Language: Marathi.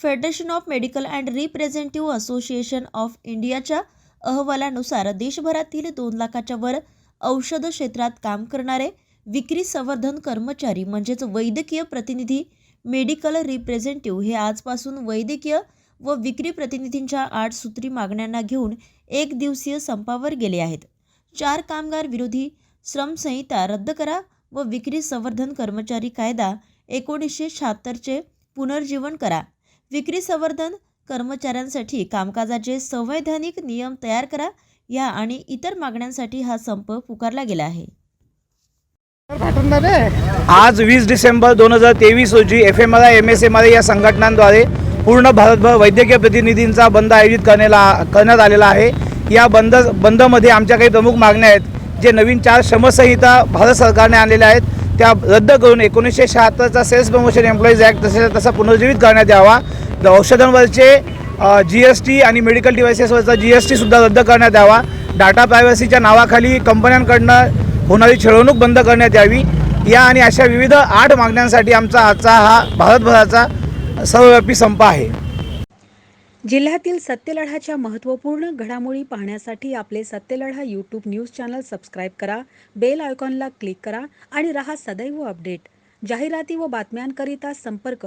Federation of medical and representative association of इंडियाच्या अहवालानुसार देशभरातील दोन लाखाच्या वर औषध क्षेत्रात काम करणारे विक्री संवर्धन कर्मचारी म्हणजेच वैद्यकीय प्रतिनिधी मेडिकल रिप्रेझेंटेटिव्ह हे आजपासून वैद्यकीय व विक्री प्रतिनिधींच्या आठ सूत्री मागण्यांना घेऊन एक दिवसीय संपावर गेले आहेत. चार कामगार विरोधी श्रमसंहिता रद्द करा व विक्री संवर्धन कर्मचारी कायदा एकोणीसशे शहात्तरचे पुनर्जीवन करा. विक्री संवर्धन कर्मचाऱ्यांसाठी कामकाजाचे संवैधानिक नियम तयार करा या आणि इतर मागण्यांसाठी हा संप पुकारला गेला आहे. आज वीस डिसेंबर दोन हजार तेवीस रोजी F M R I M S M R या संघटनांद्वारे पूर्ण भारतभर वैद्यकीय प्रतिनिधींचा बंद आयोजित करण्याला करण्यात आलेला आहे. या बंद बंदमध्ये आमच्या काही प्रमुख मागण्या आहेत जे नवीन चार श्रमसंहिता भारत सरकारने आणलेल्या आहेत. त्या रद्द करून एकोणीसशे शहात्तरचा सेल्स प्रमोशन एम्प्लॉईज ॲक्ट तसे तसा पुनर्जीवित करण्यात यावा. द औषधांवरचे जी एस टी आणि मेडिकल डिव्हायसेसवरचा जी एस टीसुद्धा रद्द करण्यात यावा. डाटा प्रायव्हसीच्या नावाखाली कंपन्यांकडनं होणारी छळवणूक बंद करण्यात यावी. या आणि अशा विविध आठ मागण्यांसाठी आमचा आजचा हा भारतभराचा सर्वव्यापी संप आहे. जिल्ह्यातील सत्यलढाच्या महत्त्वपूर्ण घडामोडी पाहण्यासाठी आपले Satyaladha YouTube news channel subscribe करा बेल आयकॉनला क्लिक करा आणि रहा सदैव अपडेट जाहिराती व बातम्यांकरिता संपर्क